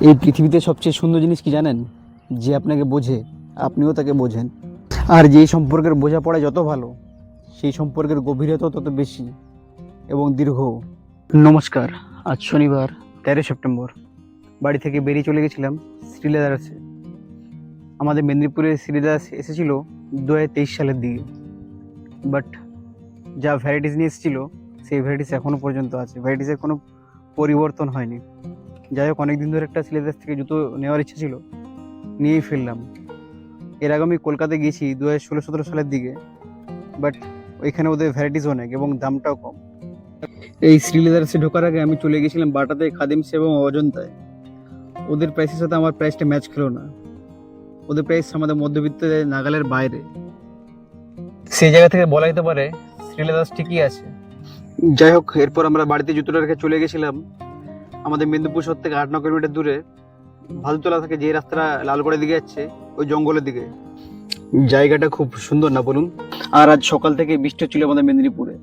এই পৃথিবীতে সবচেয়ে সুন্দর জিনিস কি জানেন? যে আপনাকে বোঝে, আপনিও তাকে বোঝেন। আর যেই সম্পর্কের বোঝাপড়া যত ভালো, সেই সম্পর্কের গভীরতাও তত বেশি এবং দীর্ঘ। নমস্কার, আজ শনিবার তেরো সেপ্টেম্বর। বাড়ি থেকে বেরিয়ে চলে গেছিলাম শ্রীলেদার্সে আমাদের মেদিনীপুরে শ্রীলেদার্স এসেছিল দু হাজার তেইশ সালের দিকে। বাট যা ভ্যারাইটিস নিয়ে এসেছিল, সেই ভ্যারাইটিস এখনও পর্যন্ত আছে। ভ্যারাইটিসের কোনো পরিবর্তন হয়নি। যাই হোক, অনেকদিন ধরে একটা সিলেদাস থেকে জুতো নেওয়ার ইচ্ছা ছিল, নিয়েই ফেললাম এর আগে আমি কলকাতায় গিয়েছি দু হাজার ষোলো সতেরো সালের দিকে বাট ওইখানে ওদের ভ্যারাইটিস অনেক এবং দামটাও কম। এই শ্রীলেদার্সে ঢোকার আগে আমি চলে গেছিলাম বাটাতে খাদিমসে এবং অজন্তায়। ওদের প্রাইসের সাথে আমার প্রাইসটা ম্যাচ খেলো না। ওদের প্রাইস আমাদের মধ্যবিত্ত নাগালের বাইরে। সেই জায়গা থেকে বলা যেতে পারে শ্রীলেদার্স ঠিকই আছে। যাই হোক, এরপর আমরা বাড়িতে জুতোটা রেখে চলে গেছিলাম আমাদের মেদিনীপুর শহর থেকে আট ন কিলোমিটার দূরে ভাদুতলা থেকে যে রাস্তাটা লালগড়ের দিকে যাচ্ছে, ওই জঙ্গলের দিকে। জায়গাটা খুব সুন্দর না বলুন? আর আজ সকাল থেকে বৃষ্টি হচ্ছিল আমাদের মেদিনীপুরে।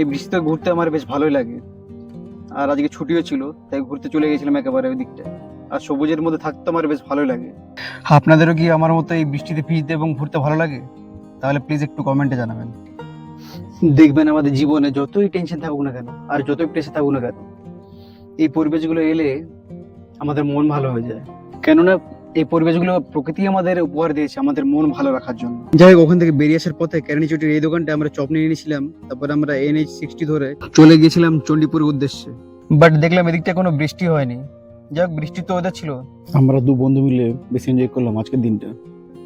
এই বৃষ্টিতে ঘুরতে আমার বেশ ভালোই লাগে। আর আজকে ছুটিও ছিল, তাই ঘুরতে চলে গেছিলাম একেবারে ওই দিকটা আর সবুজের মধ্যে থাকতে আমার বেশ ভালোই লাগে। আপনাদেরও কি আমার মতো এই বৃষ্টিতে ভিজতে এবং ঘুরতে ভালো লাগে? তাহলে প্লিজ একটু কমেন্টে জানাবেন। দেখবেন আমাদের জীবনে যতই টেনশন থাকুক না কেন, আর যতই প্রেশার থাকুক না কেন এই পরিবেশগুলো এলে আমাদের মন ভালো হয়ে যায়। কেননা এই পরিবেশগুলো প্রকৃতি আমাদের উপহার দিয়েছে আমাদের মন ভালো রাখার জন্য। যাই হোক ওখান থেকে বেরিয়ে আসার পথে কেরানি চটির এই দোকানটা আমরা চপ নিয়ে নিয়েছিলাম তারপর আমরা এন এইচ সিক্সটি ধরে চলে গিয়েছিলাম চণ্ডীপুরের উদ্দেশ্যে। বাট দেখলাম এদিকটা কোনো বৃষ্টি হয়নি। যাক বৃষ্টি তো ওদের ছিল। আমরা দু বন্ধু মিলে বেশি এনজয় করলাম আজকের দিনটা।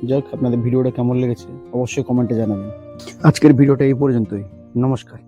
যাক আপনাদের ভিডিওটা কেমন লেগেছে অবশ্যই কমেন্টে জানাবেন। আজকের ভিডিওটা এই পর্যন্তই। নমস্কার।